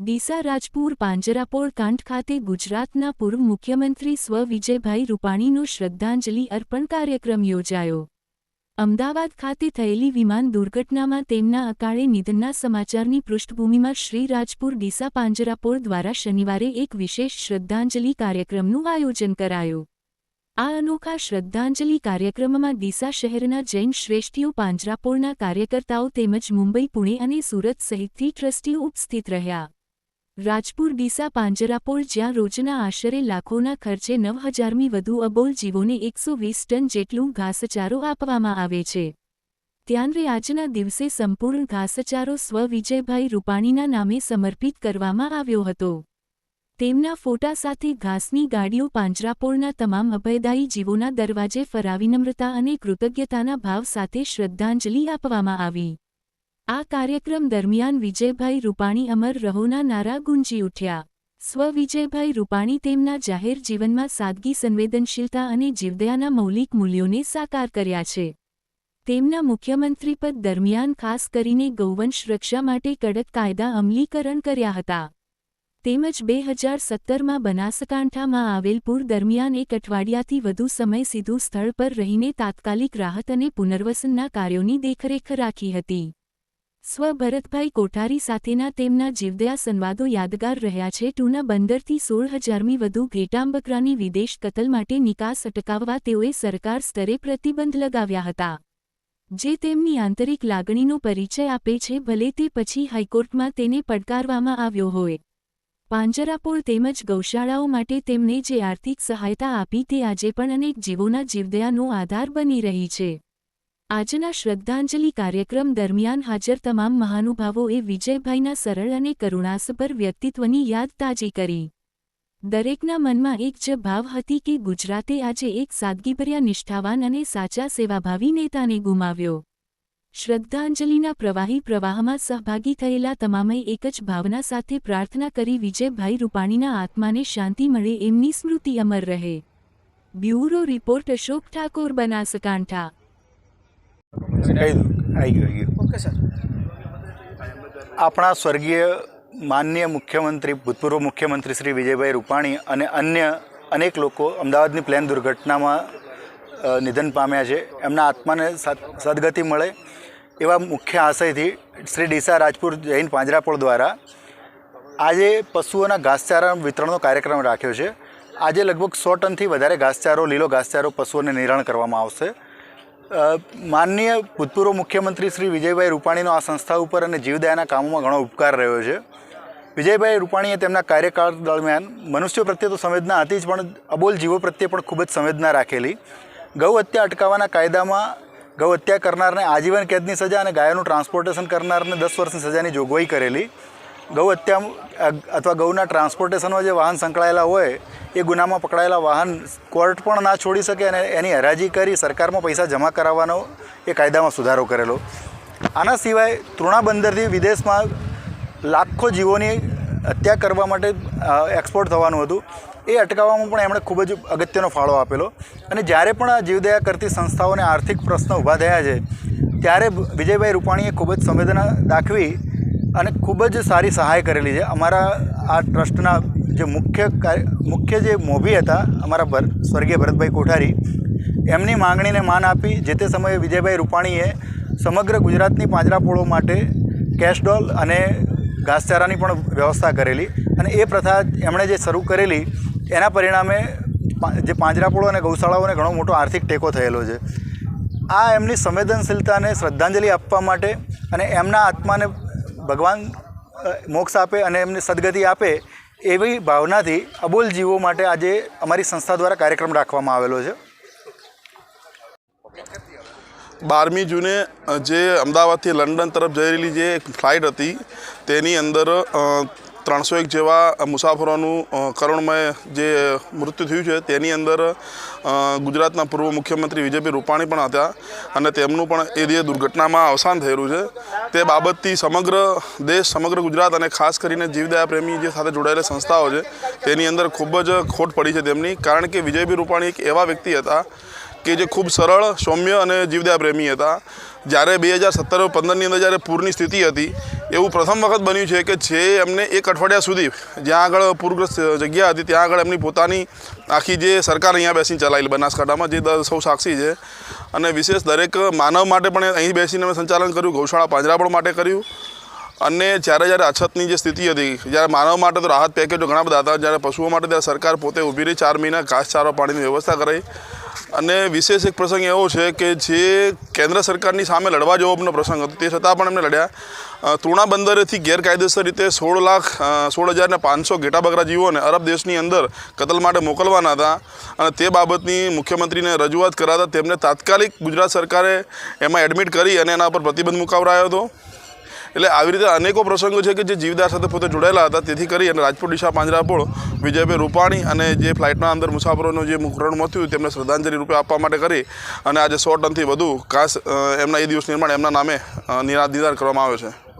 ડીસા રાજપુર પાંજરાપોળ કાંઠ ખાતે ગુજરાતના પૂર્વ મુખ્યમંત્રી સ્વ વિજયભાઈ રૂપાણીનો શ્રદ્ધાંજલિ અર્પણ કાર્યક્રમ યોજાયો. અમદાવાદ ખાતે થયેલી વિમાન દુર્ઘટનામાં તેમના અકાળે નિધનના સમાચારની પૃષ્ઠભૂમિમાં શ્રી રાજપુર ડીસા પાંજરાપોળ દ્વારા શનિવારે એક વિશેષ શ્રદ્ધાંજલિ કાર્યક્રમનું આયોજન કરાયું. આ અનોખા શ્રદ્ધાંજલિ કાર્યક્રમમાં ડીસા શહેરના જૈન શ્રેષ્ઠીઓ પાંજરાપોળના કાર્યકર્તાઓ તેમજ મુંબઈ, પુણે અને સુરત સહિતથી ટ્રસ્ટીઓ ઉપસ્થિત રહ્યા. રાજપુર, ડીસા, પાંજરાપોળ જ્યાં રોજના આશરે લાખોના ખર્ચે નવ હજારમી વધુ અબોલ જીવોને એકસો વીસ ટન જેટલું ઘાસચારો આપવામાં આવે છે. ત્યારે આજના દિવસે સંપૂર્ણ ઘાસચારો સ્વ વિજયભાઈ રૂપાણીના નામે સમર્પિત કરવામાં આવ્યો હતો. તેમના ફોટા સાથે ઘાસની ગાડીઓ પાંજરાપોળના તમામ અભયદાયી જીવોના દરવાજે ફરાવી નમ્રતા અને કૃતજ્ઞતાના ભાવ સાથે શ્રદ્ધાંજલિ આપવામાં આવી. આ કાર્યક્રમ દરમિયાન વિજયભાઈ રૂપાણી, અમર રહોના નારા ગુંજી ઉઠ્યા. સ્વ વિજયભાઈ રૂપાણી તેમના જાહેર જીવનમાં સાદગી, સંવેદનશીલતા અને જીવદયાના મૌલિક મૂલ્યોને સાકાર કર્યા છે. તેમના મુખ્યમંત્રી પદ દરમિયાન ખાસ કરીને ગૌવંશ રક્ષા માટે કડક કાયદા અમલીકરણ કર્યા હતા. તેમજ બે હજાર સત્તરમાં બનાસકાંઠામાં આવેલ પૂર દરમિયાન એક અઠવાડિયાથી વધુ સમય સીધું સ્થળ પર રહીને તાત્કાલિક રાહત અને પુનર્વસનના કાર્યોની દેખરેખ રાખી હતી. સ્વ ભરતભાઈ કોઠારી સાથેના તેમના જીવદયા સંવાદો યાદગાર રહ્યા છે. ટૂના બંદરથી સોળ હજારમી વધુ ઘેટાંબકરાની વિદેશ કતલ માટે નિકાસ અટકાવવા તેઓએ સરકાર સ્તરે પ્રતિબંધ લગાવ્યા હતા. જે તેમની આંતરિક લાગણીનો પરિચય આપે છે, ભલે તે પછી હાઈકોર્ટમાં તેને પડકારવામાં આવ્યો હોય. પાંજરાપોળ તેમજ ગૌશાળાઓ માટે તેમને જે આર્થિક સહાયતા આપી, તે આજે પણ અનેક જીવોના જીવદયાનો આધાર બની રહી છે. આજના શ્રદ્ધાંજલિ કાર્યક્રમ દરમિયાન હાજર તમામ મહાનુભાવોએ વિજયભાઈના સરળ અને કરુણાસભર વ્યક્તિત્વની યાદ તાજી કરી. દરેકના મનમાં એક જ ભાવ હતી કે ગુજરાતે આજે એક સાદગીભર્યા, નિષ્ઠાવાન અને સાચા સેવાભાવી નેતાને ગુમાવ્યો. શ્રદ્ધાંજલિના પ્રવાહી પ્રવાહમાં સહભાગી થયેલા તમામે એક જ ભાવના સાથે પ્રાર્થના કરી વિજયભાઈ રૂપાણીના આત્માને શાંતિ મળે એમની સ્મૃતિ અમર રહે. Bureau report Ashok Thakor, Banaskantha. કહી દઉં આવી ગયું આવી ગયું. Okay sir. આપણા સ્વર્ગીય માનનીય મુખ્યમંત્રી ભૂતપૂર્વ મુખ્યમંત્રી શ્રી વિજયભાઈ રૂપાણી અને અન્ય અનેક લોકો અમદાવાદની પ્લેન દુર્ઘટનામાં નિધન પામ્યા છે. એમના આત્માને સદ- સદગતિ મળે એવા મુખ્ય આશયથી શ્રી ડીસા રાજપુર જૈન પાંજરાપોળ દ્વારા આજે પશુઓના ઘાસચારા વિતરણનો કાર્યક્રમ રાખ્યો છે. આજે લગભગ સો ટનથી વધારે ઘાસચારો લીલો ઘાસચારો પશુઓને નિરણ કરવામાં આવશે. માનનીય ભૂતપૂર્વ મુખ્યમંત્રી શ્રી વિજયભાઈ રૂપાણીનો આ સંસ્થા ઉપર અને જીવદયાના કામોમાં ઘણો ઉપકાર રહ્યો છે. વિજયભાઈ રૂપાણીએ તેમના કાર્યકાળ દરમિયાન મનુષ્યો પ્રત્યે તો સંવેદના હતી જ, પણ અબોલ જીવો પ્રત્યે પણ ખૂબ જ સંવેદના રાખેલી. ગૌ હત્યા અટકાવવાના કાયદામાં ગૌ હત્યા કરનારને આજીવન કેદની સજા અને ગાયોનું ટ્રાન્સપોર્ટેશન કરનારને દસ વર્ષની સજાની જોગવાઈ કરેલી. ગૌ હત્યા અથવા ગૌના ટ્રાન્સપોર્ટેશનમાં જે વાહન સંકળાયેલા હોય, એ ગુનામાં પકડાયેલા વાહન કોર્ટ પણ ના છોડી શકે અને એની હરાજી કરી સરકારમાં પૈસા જમા કરાવવાનો એ કાયદામાં સુધારો કરેલો. આના સિવાય તૃણા બંદરથી વિદેશમાં લાખો જીવોની હત્યા કરવા માટે એક્સપોર્ટ થવાનું હતું. એ અટકાવવામાં પણ એમણે ખૂબ જ અગત્યનો ફાળો આપેલો. અને જ્યારે પણ આ જીવદયા કરતી સંસ્થાઓને આર્થિક પ્રશ્નો ઊભા થયા છે, ત્યારે વિજયભાઈ રૂપાણીએ ખૂબ જ સંવેદના દાખવી અને ખૂબ જ સારી સહાય કરેલી છે. અમારા આ ટ્રસ્ટના જે મુખ્ય મુખ્ય જે મોભી હતા, અમારા ભર, સ્વર્ગીય ભરતભાઈ કોઠારી, એમની માંગણીને માન આપી જે તે સમયે વિજયભાઈ રૂપાણીએ સમગ્ર ગુજરાતની પાંજરાપોળો માટે કેશડોલ અને ઘાસચારાની પણ વ્યવસ્થા કરેલી અને એ પ્રથા એમણે જે શરૂ કરેલી, એના પરિણામે જે પાંજરાપોળો અને ગૌશાળાઓને ઘણો મોટો આર્થિક ટેકો થયેલો છે. આ એમની સંવેદનશીલતાને શ્રદ્ધાંજલિ આપવા માટે અને એમના આત્માને ભગવાન મોક્ષ આપે અને એમને સદગતિ આપે એવી ભાવનાથી અબોલ જીવો માટે આજે અમારી સંસ્થા દ્વારા કાર્યક્રમ રાખવામાં આવેલો છે. બારમી જૂને જે અમદાવાદથી લંડન તરફ જઈ રહેલી જે ફ્લાઇટ હતી, તેની અંદર ત્રણસો એક જેવા મુસાફરોનું કરુણમય જે મૃત્યુ થયું છે, તેની અંદર ગુજરાતના પૂર્વ મુખ્યમંત્રી વિજયભાઈ રૂપાણી પણ હતા અને તેમનું પણ એ જે દુર્ઘટનામાં અવસાન થયેલું છે, તે બાબતથી સમગ્ર દેશ, સમગ્ર ગુજરાત અને ખાસ કરીને જીવદયા પ્રેમી જે સાથે જોડાયેલી સંસ્થાઓ છે, તેની અંદર ખૂબ જ ખોટ પડી છે તેમની. કારણ કે વિજયભાઈ રૂપાણી એક એવા વ્યક્તિ હતા કે જે ખૂબ સરળ, સૌમ્ય અને જીવદયા પ્રેમી હતા. જ્યારે બે હજાર સત્તર પંદરની અંદર જ્યારે પૂરની સ્થિતિ હતી, એવું પ્રથમ વખત બન્યું છે કે જે એમને એક અઠવાડિયા સુધી જ્યાં આગળ પૂરગ્રસ્ત જગ્યા હતી, ત્યાં આગળ એમની પોતાની આખી જે સરકાર અહીંયા બેસીને ચલાવેલી બનાસકાંઠામાં જે સૌ સાક્ષી છે. અને વિશેષ દરેક માનવ માટે પણ અહીં બેસીને અમે સંચાલન કર્યું, ગૌશાળા પાંજરાપોળ માટે કર્યું. અને જ્યારે જ્યારે અછતની જે સ્થિતિ હતી, જ્યારે માનવ માટે તો રાહત પેકેજો ઘણા બધા હતા, જ્યારે પશુઓ માટે ત્યારે સરકાર પોતે ઊભી રહી, ચાર મહિના ઘાસચારો પાણીની વ્યવસ્થા કરાઈ. અને વિશેષ એક પ્રસંગ એવો છે કે જે કેન્દ્ર સરકારની સામે લડવા જેવો પ્રસંગ હતો. તે છતાં પણ એમને લડ્યા. તૃણા બંદરેથી ગેરકાયદેસર રીતે સોળ લાખ સોળ હજારને પાંચસો ઘેટા બકરા જીવોને અરબ દેશની અંદર કતલ માટે મોકલવાના હતા અને તે બાબતની મુખ્યમંત્રીને રજૂઆત કરાતા તેમને તાત્કાલિક ગુજરાત સરકારે એમાં એડમિટ કરી અને એના પર પ્રતિબંધ મુકાવરાયો હતો. એટલે આવી રીતે અનેકો પ્રસંગો છે કે જે જીવદાર સાથે પોતે જોડાયેલા હતા. તેથી કરી અને રાજપુર દિશા પાંજરાપોળ વિજયભાઈ રૂપાણી અને જે ફ્લાઇટના અંદર મુસાફરોનું જે મુકરણ થયું તેમને શ્રદ્ધાંજલિ રૂપે આપવા માટે કરી અને આજે સો ટનથી વધુ ખાસ એમના એ દિવસ નિર્માણ એમના નામે અ, કરવામાં આવ્યો છે.